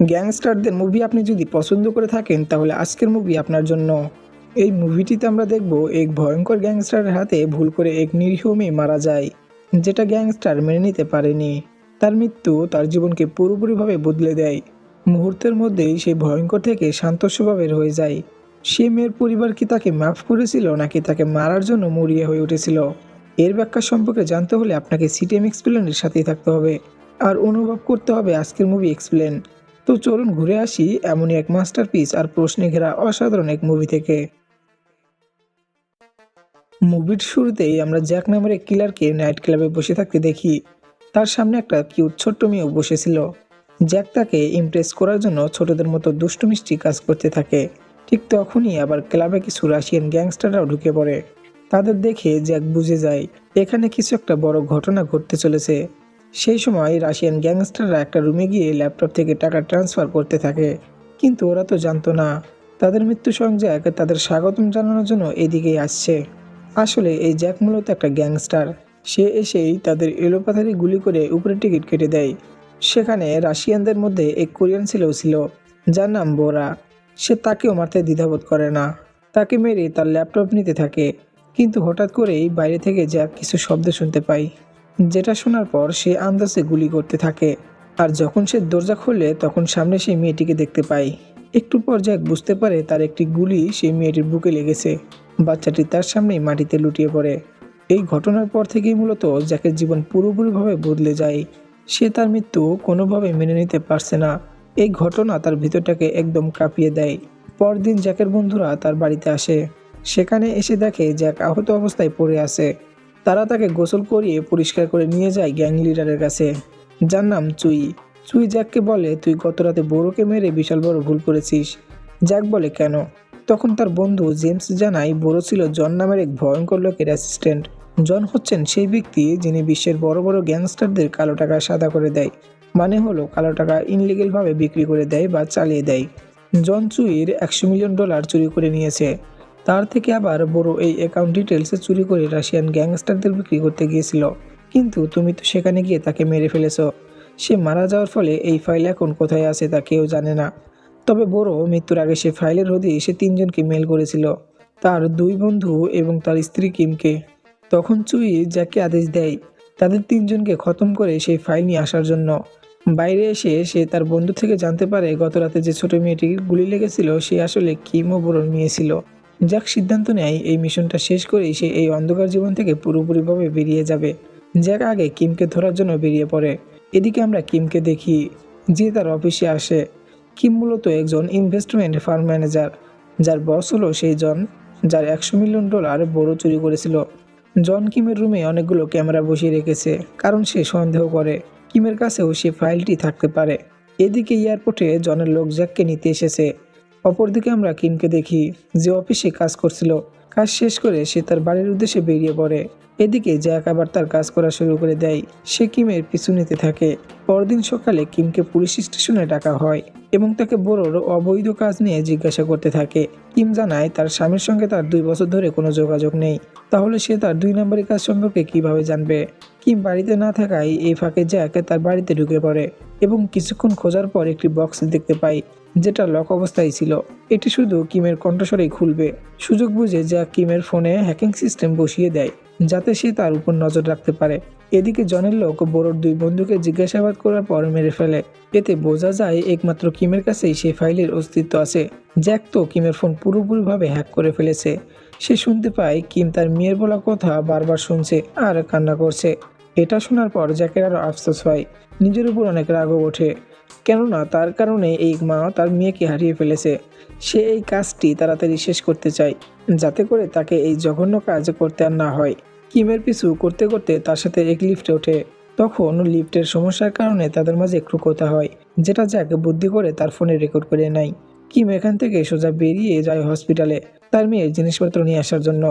গ্যাংস্টারদের movie আপনি যদি পছন্দ করে থাকেন, তাহলে আজকের মুভি আপনার জন্য। এই মুভিটিতে আমরা দেখব এক ভয়ঙ্কর গ্যাংস্টারের হাতে ভুল করে এক নিরীহ মেয়ে মারা যায়, যেটা গ্যাংস্টার মেনে নিতে পারেনি। তার মৃত্যু তার জীবনকে পুরোপুরিভাবে বদলে দেয়। মুহূর্তের মধ্যেই সে ভয়ঙ্কর থেকে শান্ত স্বভাবের হয়ে যায়। সে মেয়ের পরিবার কি তাকে মাফ করেছিল, নাকি তাকে মারার জন্য মরিয়ে হয়ে উঠেছিল? এর ব্যাখ্যা সম্পর্কে জানতে হলে আপনাকে সিটিএম এক্সপ্লেনের সাথেই থাকতে হবে। আর অনুভব করতে হবে আজকের মুভি এক্সপ্লেন তো চলুন ঘুরে আসি এমনই এক মাস্টারপিস আর প্রশ্নে ঘেরা অসাধারণ এক মুভি থেকে। মুভির শুরুতেই আমরা জ্যাক নামের এক কিলারকে নাইট ক্লাবে বসে থাকতে দেখি। তার সামনে একটা কিউট ছোট্ট মেয়েও বসেছিল। জ্যাক তাকে ইমপ্রেস করার জন্য ছোটদের মতো দুষ্টু মিষ্টি কাজ করতে থাকে। ঠিক তখনই আবার ক্লাবে কিছু রাশিয়ান গ্যাংস্টাররাও ঢুকে পড়ে। তাদের দেখে জ্যাক বুঝে যায়, এখানে কিছু একটা বড় ঘটনা ঘটতে চলেছে। সেই সময় রাশিয়ান গ্যাংস্টাররা একটা রুমে গিয়ে ল্যাপটপ থেকে টাকা ট্রান্সফার করতে থাকে। কিন্তু ওরা তো জানতো না। তাদের মৃত্যু সংজ্ঞাক তাদের স্বাগতম জানানোর জন্য এদিকেই আসছে। আসলে এই জ্যাক মূলত একটা গ্যাংস্টার। সে এসেই তাদের এলোপাথারি গুলি করে উপরে টিকিট কেটে দেয়। সেখানে রাশিয়ানদের মধ্যে এক কোরিয়ান ছেলেও ছিল, যার নাম বোরা। সে তাকেও মারতে দ্বিধাবোধ করে না। তাকে মেরে তার ল্যাপটপ নিতে থাকে। কিন্তু হঠাৎ করেই বাইরে থেকে জ্যাক কিছু শব্দ শুনতে পায়। যেটা শোনার পর সে আন্দাজে গুলি করতে থাকে। আর যখন সে দরজা খোলে, তখন সামনে সেই মেয়েটিকে দেখতে পায়। একটু পর জ্যাক বুঝতে পারে তার একটি গুলি সেই মেয়েটির বুকে লেগেছে। বাচ্চাটি তার সামনেই মাটিতে লুটিয়ে পড়ে। এই ঘটনার পর থেকেই মূলত জ্যাকের জীবন পুরোপুরিভাবে বদলে যায়, সে তার মৃত্যু কোনোভাবে মেনে নিতে পারছে না। এই ঘটনা তার ভিতরটাকে একদম কাঁপিয়ে দেয়। পরদিন জ্যাকের বন্ধুরা তার বাড়িতে আসে, সেখানে এসে দেখে জ্যাক আহত অবস্থায় পড়ে আছে। তারা তাকে গোসল করিয়ে পরিষ্কার করে নিয়ে যায় গ্যাং লিডারের কাছে। যার নাম চুই। চুই জ্যাককে বলে, তুই গত রাতে বড়োকে মেরে বিশাল বড় ভুল করেছিস। জ্যাক বলে, কেন? তখন তার বন্ধু জেমস জানায় বড় ছিল জন নামের এক ভয়ঙ্কর লোকের অ্যাসিস্ট্যান্ট। জন হচ্ছেন সেই ব্যক্তি যিনি বিশ্বের বড় বড় গ্যাংস্টারদের কালো টাকা সাদা করে দেয়। মানে হলো, কালো টাকা ইনলিগেলভাবে বিক্রি করে দেয় বা চালিয়ে দেয়। জন চুইর একশো মিলিয়ন ডলার চুরি করে নিয়েছে। তার থেকে আবার বড় এই অ্যাকাউন্ট ডিটেলসে চুরি করে রাশিয়ান গ্যাংস্টারদের বিক্রি করতে গিয়েছিল। কিন্তু তুমি তো সেখানে গিয়ে তাকে মেরে ফেলেছ। সে মারা যাওয়ার ফলে এই ফাইল এখন কোথায় আছে তা কেউ জানে না। তবে বড় মৃত্যুর আগে সে ফাইলের হদি সে তিনজনকে মেল করেছিল, তার দুই বন্ধু এবং তার স্ত্রী কিমকে। তখন চুই যাকে আদেশ দেয়, তাদের তিনজনকে খতম করে সেই ফাইল নিয়ে আসার জন্য। বাইরে এসে সে তার বন্ধু থেকে জানতে পারে গত রাতে যে ছোট মেয়েটির গুলি লেগেছিল, সে আসলে কিম ও বড়র মেয়ে ছিল যাক, সিদ্ধান্ত নেয়, এই মিশনটা শেষ করেই সে এই অন্ধকার জীবন থেকে পুরোপুরিভাবে বেরিয়ে যাবে। জ্যাক আগে কিমকে ধরার জন্য বেরিয়ে পড়ে। এদিকে আমরা কিমকে দেখি, যে তার অফিসে আসে। কিম মূলত একজন ইনভেস্টমেন্ট ফার্ম ম্যানেজার যার বস হলো সেই জন, যার একশো মিলিয়ন ডলার বড় চুরি করেছিল। জন কিমের রুমে অনেকগুলো ক্যামেরা বসিয়ে রেখেছে, কারণ সে সন্দেহ করে। কিমের কাছেও সে ফাইলটি থাকতে পারে। এদিকে এয়ারপোর্টে জনের লোক জ্যাককে নিতে এসেছে। অপরদিকে আমরা কিমকে দেখি যে অফিসে কাজ করছিল। কাজ শেষ করে সে তার বাড়ির উদ্দেশ্যে বেরিয়ে পড়ে। এদিকে জ্যাক আবার তার কাজ করা শুরু করে দেয়। সে কিমের পিছু নিতে থাকে। পরদিন সকালে কিমকে পুলিশ স্টেশনে ডাকা হয় এবং তাকে বড়োর অবৈধ কাজ নিয়ে জিজ্ঞাসা করতে থাকে। কিম জানায় তার স্বামীর সঙ্গে তার দুই বছর ধরে কোনো যোগাযোগ নেই। তাহলে সে তার দুই নম্বরের কাজ সম্পর্কে কীভাবে জানবে? কিম বাড়িতে না থাকায় এই ফাঁকে জ্যাক তার বাড়িতে ঢুকে পড়ে এবং কিছুক্ষণ খোঁজার পর একটি বক্স দেখতে পাই যেটা লক অবস্থায় ছিল। এটি শুধু কিমের কণ্ঠস্বরেই খুলবে। সুযোগ বুঝে যা কিমের ফোনে হ্যাকিং সিস্টেম বসিয়ে দেয়, যাতে সে তার উপর নজর রাখতে পারে। এদিকে জনের লোক বড়োর দুই বন্ধুকে জিজ্ঞাসাবাদ করার পর মেরে ফেলে। এতে বোঝা যায় একমাত্র কিমের কাছেই সেই ফাইলের অস্তিত্ব আছে। জ্যাক তো কিমের ফোন পুরোপুরিভাবে হ্যাক করে ফেলেছে। সে শুনতে পায় কিম তার মেয়ের বলা কথা বারবার শুনছে আর কান্না করছে। এটা শোনার পর জ্যাকের আরও আফসোস হয়। নিজের উপর অনেক রাগও ওঠে। কেননা তার কারণে এই মা তার মেয়েকে হারিয়ে ফেলেছে। সে এই কাজটি তাড়াতাড়ি শেষ করতে চায়, যাতে করে তাকে এই জঘন্য কাজ করতে আর না হয়। কিমের পিছু করতে করতে তার সাথে এক লিফটে ওঠে। তখন লিফটের সমস্যার কারণে তাদের মাঝে একটু কথা হয়, যেটা যাকে বুদ্ধি করে তার ফোনে রেকর্ড করে নেয়। কিম এখান থেকে সোজা বেরিয়ে যায় হসপিটালে, তার মেয়ের জিনিসপত্র নিয়ে আসার জন্য।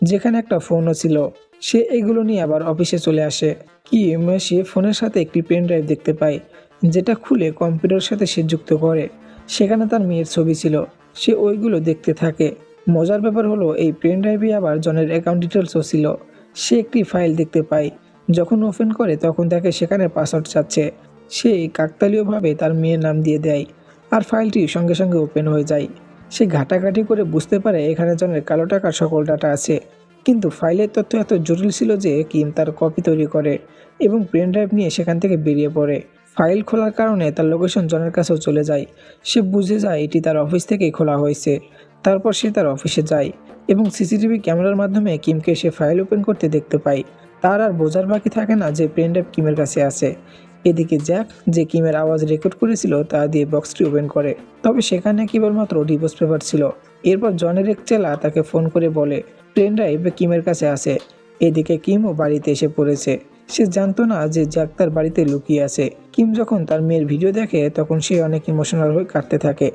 যেখানে একটা ফোনও ছিল। সে এগুলো নিয়ে আবার অফিসে চলে আসে। কিম সে ফোনের সাথে একটি পেন ড্রাইভ দেখতে পায়। যেটা খুলে কম্পিউটারের সাথে সে যুক্ত করে। সেখানে তার মেয়ের ছবি ছিল। সে ওইগুলো দেখতে থাকে। মজার ব্যাপার হলো, এই পেন ড্রাইভে আবার জনের অ্যাকাউন্ট ডিটেলসও ছিল। সে একটি ফাইল দেখতে পায়। যখন ওপেন করে, তখন তাকে সেখানে পাসওয়ার্ড চাচ্ছে। সে কাকতালীয়ভাবে তার মেয়ের নাম দিয়ে দেয় আর ফাইলটি সঙ্গে সঙ্গে ওপেন হয়ে যায়। সে ঘাটাঘাটি করে বুঝতে পারে এখানে জনের কালো টাকার সকল ডাটা আছে। কিন্তু ফাইলের তথ্য এত জটিল ছিল যে কিম তার কপি তৈরি করে এবং পেন ড্রাইভ নিয়ে সেখান থেকে বেরিয়ে পড়ে। ফাইল খোলার কারণে তার লোকেশন জনের কাছেও চলে যায়। সে বুঝে যায় এটি তার অফিস থেকেই খোলা হয়েছে। তারপর সে তার অফিসে যায় এবং সিসিটিভি ক্যামেরার মাধ্যমে কিমকে সে ফাইল ওপেন করতে দেখতে পায়। তার আর বোঝার বাকি থাকে না যে পেন ড্রাইভ কিমের কাছে আছে। এদিকে জ্যাক যে কিমের আওয়াজ রেকর্ড করেছিল তা দিয়ে বক্সটি ওপেন করে। তবে সেখানে কেবলমাত্র ডিভোর্স পেপার ছিল। এরপর জনের এক চেলা তাকে ফোন করে বলে পেন ড্রাইভ কিমের কাছে আছে। এদিকে কিমও বাড়িতে এসে পড়েছে। সে জানতো না যে জ্যাক তার বাড়িতে লুকিয়ে আছে। কিম যখন তার মেয়ের ভিডিও দেখে, তখন সে অনেক ইমোশনাল হয়ে কাঁদতে থাকে।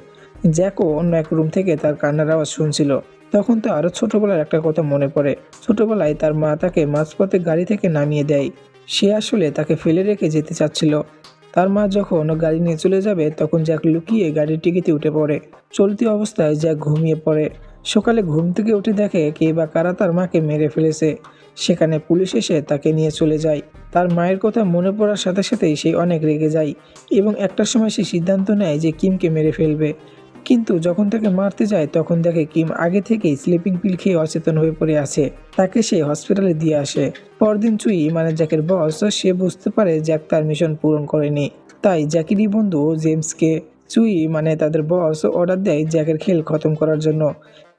জ্যাকও অন্য এক রুম থেকে তার কান্নার আওয়াজ শুনছিল। তখন তো আরও ছোটবেলার একটা কথা মনে পড়ে। ছোটবেলায় তার মা তাকে মাঝপথে গাড়ি থেকে নামিয়ে দেয়। সে আসলে তাকে ফেলে রেখে যেতে চাচ্ছিল। তার মা যখন গাড়ি নিয়ে চলে যাবে, তখন জ্যাক লুকিয়ে গাড়ির টিকিতে উঠে পড়ে। চলতি অবস্থায় জ্যাক ঘুমিয়ে পড়ে। সকালে ঘুম থেকে উঠে দেখে কে বা কারা তার মাকে মেরে ফেলেছে। সেখানে পুলিশ এসে তাকে নিয়ে চলে যায়। তার মায়ের কথা মনে পড়ার সাথে সাথেই সে অনেক রেগে যায় এবং একটা সময় সে সিদ্ধান্ত নেয় যে কিমকে মেরে ফেলবে। কিন্তু যখন তাকে মারতে যায়, তখন দেখে কিম আগে থেকেই স্লিপিং পিল খেয়ে অচেতন হয়ে পড়ে আছে। তাকে সে হসপিটালে দিয়ে আসে। পরদিন চুই মানে জ্যাকের বস সে বুঝতে পারে জ্যাক তার মিশন পূরণ করেনি। তাই জ্যাকেরই বন্ধু জেমসকে চুই মানে তাদের বস অর্ডার দেয় জ্যাকের খেল খতম করার জন্য।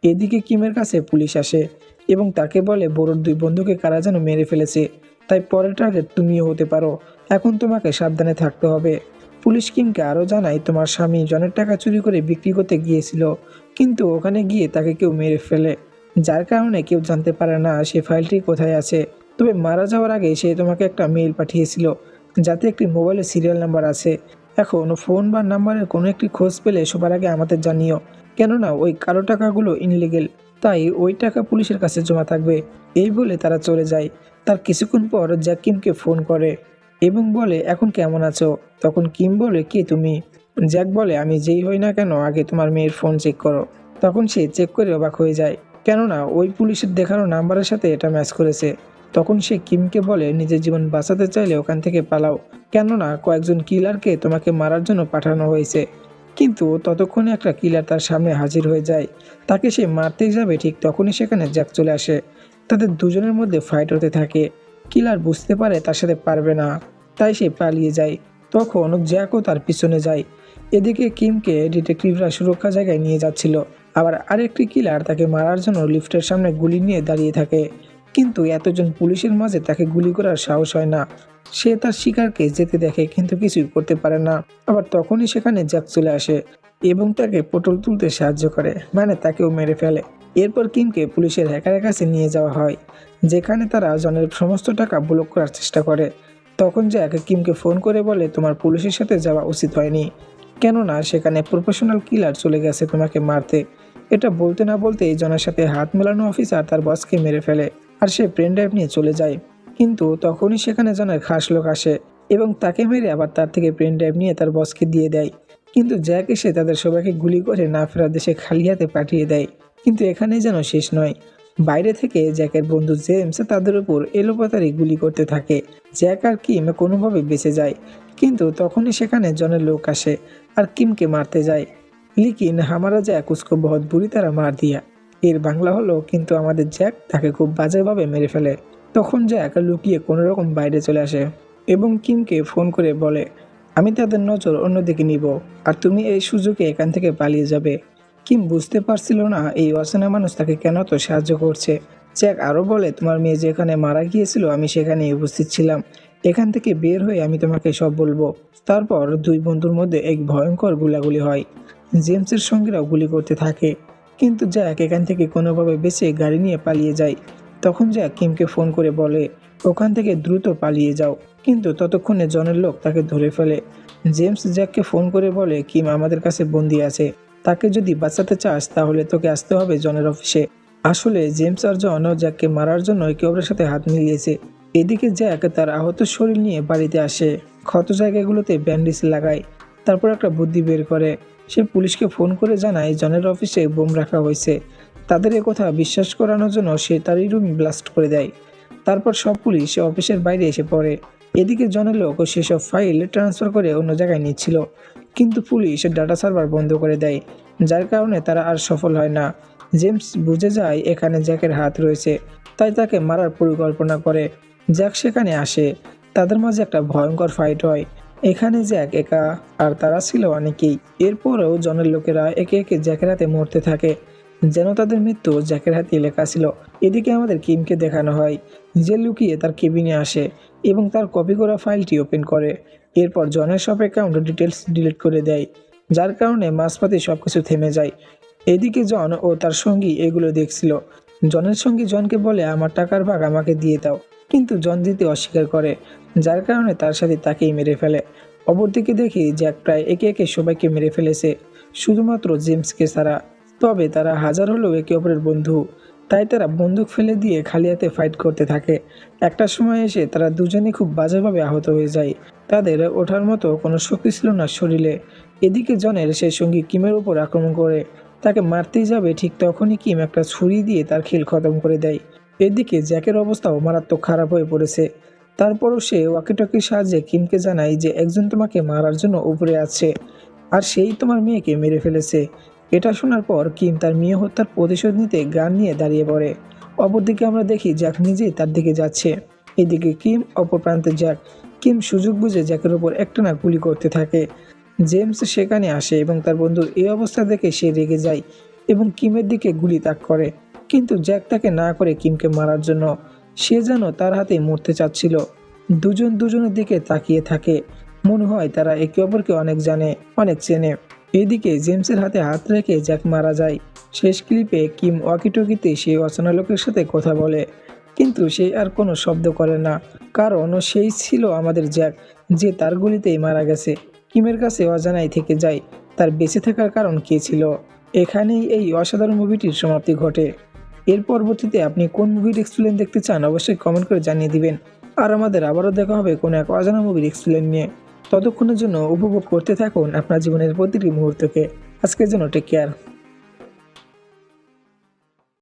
এদিকে কিমের কাছে পুলিশ আসে এবং তাকে বলে বড়োর দুই বন্ধুকে কারা যেন মেরে ফেলেছে। তাই পরের টার্গেট তুমিও হতে পারো। এখন তোমাকে সাবধানে থাকতে হবে। পুলিশ কিমকে আরও জানায়, তোমার স্বামী জনের টাকা চুরি করে বিক্রি করতে গিয়েছিল, কিন্তু ওখানে গিয়ে তাকে কেউ মেরে ফেলে। যার কারণে কেউ জানতে পারে না সে ফাইলটি কোথায় আছে। তবে মারা যাওয়ার আগে সে তোমাকে একটা মেইল পাঠিয়েছিল, যাতে একটি মোবাইলের সিরিয়াল নাম্বার আছে। এখন ফোন বা নাম্বারের কোনো একটি খোঁজ পেলে সবার আগে আমাদের জানিও। কেননা ওই কালো টাকাগুলো ইনলিগেল তাই ওই টাকা পুলিশের কাছে জমা থাকবে। এই বলে তারা চলে যায়। তার কিছুক্ষণ পর জ্যাক কিমকে ফোন করে এবং বলে, এখন কেমন আছো? তখন কিম বলে, কে তুমি? জ্যাক বলে, আমি যেই হই না কেন, আগে তোমার মেয়ের ফোন চেক করো। তখন সে চেক করে অবাক হয়ে যায়। কেননা ওই পুলিশের দেখানো নাম্বারের সাথে এটা ম্যাচ করেছে। তখন সে কিমকে বলে, নিজের জীবন বাঁচাতে চাইলে ওখান থেকে পালাও। কেননা কয়েকজন কিলারকে তোমাকে মারার জন্য পাঠানো হয়েছে। কিন্তু ততক্ষণে একটা কিলার তার সামনে হাজির হয়ে যায়। তাকে সে মারতে যাবে ঠিক তখনই সেখানে জ্যাক চলে আসে। তাদের দুজনের মধ্যে ফাইট হতে থাকে। কিলার বুঝতে পারে তার সাথে পারবে না। তাই সে পালিয়ে যায়। তখন জ্যাকও তার পিছনে যায়। এদিকে কিমকে ডিটেকটিভরা সুরক্ষা জায়গায় নিয়ে যাচ্ছিল। আবার আরেকটি কিলার তাকে মারার জন্য লিফটের সামনে গুলি নিয়ে দাঁড়িয়ে থাকে। কিন্তু এতজন পুলিশের মাঝে তাকে গুলি করার সাহস হয় না। সে তার শিকারকে যেতে দেখে কিন্তু কিছুই করতে পারে না। আবার তখনই সেখানে জ্যাক চলে আসে এবং তাকে পটল তুলতে সাহায্য করে মানে তাকেও মেরে ফেলে। এরপর কিমকে পুলিশের হ্যাকারের কাছে নিয়ে যাওয়া হয়, যেখানে তারা জনের সমস্ত টাকা ব্লক করার চেষ্টা করে। তখন জ্যাক কিমকে ফোন করে বলে, তোমার পুলিশের সাথে যাওয়া উচিত হয়নি। কেননা সেখানে প্রফেশনাল কিলার চলে গেছে তোমাকে মারতে। এটা বলতে না বলতে জনের সাথে হাত মেলানো অফিসার তার বসকে মেরে ফেলে। আর সে পেন ড্রাইভ নিয়ে চলে যায়। কিন্তু তখনই সেখানে জনের খাস লোক আসে এবং তাকে মেরে আবার তার থেকে পেন ড্রাইভ নিয়ে তার বসকে দিয়ে দেয়। কিন্তু জ্যাক এসে তাদের সবাইকে গুলি করে না ফেরা দেশে খালি হাতে পাঠিয়ে দেয়। কিন্তু এখানে যেন শেষ নয়। বাইরে থেকে জ্যাকের বন্ধু জেমস তাদের উপর এলোপাতারি গুলি করতে থাকে। জ্যাক আর কিম কোনোভাবে বেঁচে যায়। কিন্তু তখনই সেখানে জনের লোক আসে আর কিমকে মারতে যায়। লিকিন, হামারা জ্যাক, উস্কো বহুত বুড়ি, তারা মার দিয়া। এর বাংলা হলো, কিন্তু আমাদের জ্যাক তাকে খুব বাজেভাবে মেরে ফেলে। তখন জ্যাক লুকিয়ে কোনো রকম বাইরে চলে আসে এবং কিমকে ফোন করে বলে, আমি তাদের নজর অন্যদিকে নিব আর তুমি এই সুযোগে এখান থেকে পালিয়ে যাবে। কিম বুঝতে পারছিল না এই অচেনা মানুষ তাকে কেন তো সাহায্য করছে। জ্যাক আরও বলে, তোমার মেয়ে যেখানে মারা গিয়েছিল, আমি সেখানে উপস্থিত ছিলাম। এখান থেকে বের হয়ে আমি তোমাকে সব বলব। তারপর দুই বন্ধুর মধ্যে এক ভয়ঙ্কর গুলাগুলি হয়। জেমসের সঙ্গীরাও গুলি করতে থাকে। কিন্তু জ্যাক এখান থেকে কোনোভাবে বেঁচে গাড়ি নিয়ে পালিয়ে যায় তখন জ্যাক কিমকে ফোন করে বলে, ওখান থেকে দ্রুত পালিয়ে যাও। কিন্তু ততক্ষণে জনের লোক তাকে ধরে ফেলে। জেমস জ্যাককে ফোন করে বলে, কিম, আমাদের কাছে বন্দি আছে। তাকে যদি বাঁচাতে চাস, তাহলে তোকে আসতে হবে জনের অফিসে। আসলে জেমস আর জন জ্যাককে মারার জন্য একে অপরের সাথে হাত মিলিয়েছে। এদিকে জ্যাক তার আহত শরীর নিয়ে বাড়িতে আসে। ক্ষত জায়গাগুলোতে ব্যান্ডেজ লাগায়। তারপর একটা বুদ্ধি বের করে। সে পুলিশকে ফোন করে জানায়, জনের অফিসে বোম রাখা হয়েছে। তাদের কথা বিশ্বাস করানোর জন্য সে তারই রুম ব্লাস্ট করে দেয়। তারপর সব পুলিশ অফিসের বাইরে এসে পড়ে। এদিকে জনের লোক সেসব ফাইল ট্রান্সফার করে অন্য জায়গায় নিচ্ছিল। কিন্তু পুলিশ ডাটা সার্ভার বন্ধ করে দেয়, যার কারণে তারা আর সফল হয় না। জেমস বুঝে যায়, এখানে জ্যাকের হাত রয়েছে, তাই তাকে মারার পরিকল্পনা করে। জ্যাক সেখানে আসে। তাদের মাঝে একটা ভয়ঙ্কর ফাইট হয়। এখানে জ্যাক একা আর তারা ছিল অনেকেই। এরপরেও জনের লোকেরা একে একে জ্যাকের হাতে মরতে থাকে। যেন তাদের মৃত্যু জ্যাকের হাতে লেখা ছিল। এদিকে আমাদের কিমকে দেখানো হয়, যে লুকিয়ে তার কেবিনে আসে এবং তার কপি করা ফাইলটি ওপেন করে। এরপর জনের সব অ্যাকাউন্ট ডিটেলস ডিলিট করে দেয়, যার কারণে মাঝপথে সব কিছু থেমে যায়। এদিকে জন ও তার সঙ্গী এগুলো দেখছিল। জনের সঙ্গী জনকে বলে, আমার টাকার ভাগ আমাকে দিয়ে দাও। কিন্তু জন দিতে অস্বীকার করে। যার কারণে তার সাথে তাকেই মেরে ফেলে। অপরদিকে দেখি জ্যাক প্রায় একে একে সবাইকে মেরে ফেলেছে, শুধুমাত্র জেমসকে ছাড়া। তবে তারা হাজার হলেও একে অপরের বন্ধু। তাই তারা বন্দুক ফেলে দিয়ে খালি হাতে ফাইট করতে থাকে। একটা সময় এসে তারা দুজনে খুব বাজেভাবে আহত হয়ে যায়। তাদের ওঠার মতো কোনো শক্তি ছিল না শরীরে। এদিকে জনের সেই সঙ্গী কিমের উপর আক্রমণ করে। তাকে মারতেই যাবে ঠিক তখনই কিম একটা ছুরি দিয়ে তার খেল খতম করে দেয়। এদিকে জ্যাকের অবস্থাও মারাত্মক খারাপ হয়ে পড়েছে। তারপরও সে ওয়াকিটকির সাহায্যে কিমকে জানায় যে একজন তোমাকে মারার জন্য উপরে আছে, আর সেই তোমার মেয়েকে মেরে ফেলেছে। এটা শোনার পর কিম তার মেয়ে হত্যার প্রতিশোধ নিতে গান নিয়ে দাঁড়িয়ে পড়ে। অপরদিকে আমরা দেখি জ্যাক নিজেই তার দিকে যাচ্ছে। এদিকে কিম অপর প্রান্তে জ্যাক। কিম সুযোগ বুঝে জ্যাকের উপর একটানা গুলি করতে থাকে। জেমস সেখানে আসে এবং তার বন্ধুর এই অবস্থা দেখে সে রেগে যায় এবং কিমের দিকে গুলি তাক করে। কিন্তু জ্যাক তাকে না করে কিমকে মারার জন্য সে যেন তার হাতে মরতে চাচ্ছিল। দুজন দুজনের দিকে তাকিয়ে থাকে। মনে হয় তারা একে অপরকে অনেক জানে, অনেক চেনে। এদিকে জেমসের হাতে হাত রেখে জ্যাক মারা যায়। শেষ ক্লিপে কিম ওয়াকিটকিতে সেই অচেনা লোকের সাথে কথা বলে। কিন্তু সে আর কোনো শব্দ করে না। কারণ সেই ছিল আমাদের জ্যাক, যে তার গুলিতেই মারা গেছে। কিমের কাছে অজানাই থেকে যায়, তার বেঁচে থাকার কারণ কে ছিল? এখানেই এই অসাধারণ মুভিটির সমাপ্তি ঘটে। এর পরবর্তীতে আপনি কোন মুভির এক্সপ্লেন দেখতে চান অবশ্যই কমেন্ট করে জানিয়ে দিবেন। আর আমাদের আবারও দেখা হবে কোনো এক অজানা মুভির এক্সপ্লেন নিয়ে। ততক্ষণের জন্য উপভোগ করতে থাকুন আপনার জীবনের প্রতিটি মুহূর্তকে। আজকের জন্য টেক কেয়ার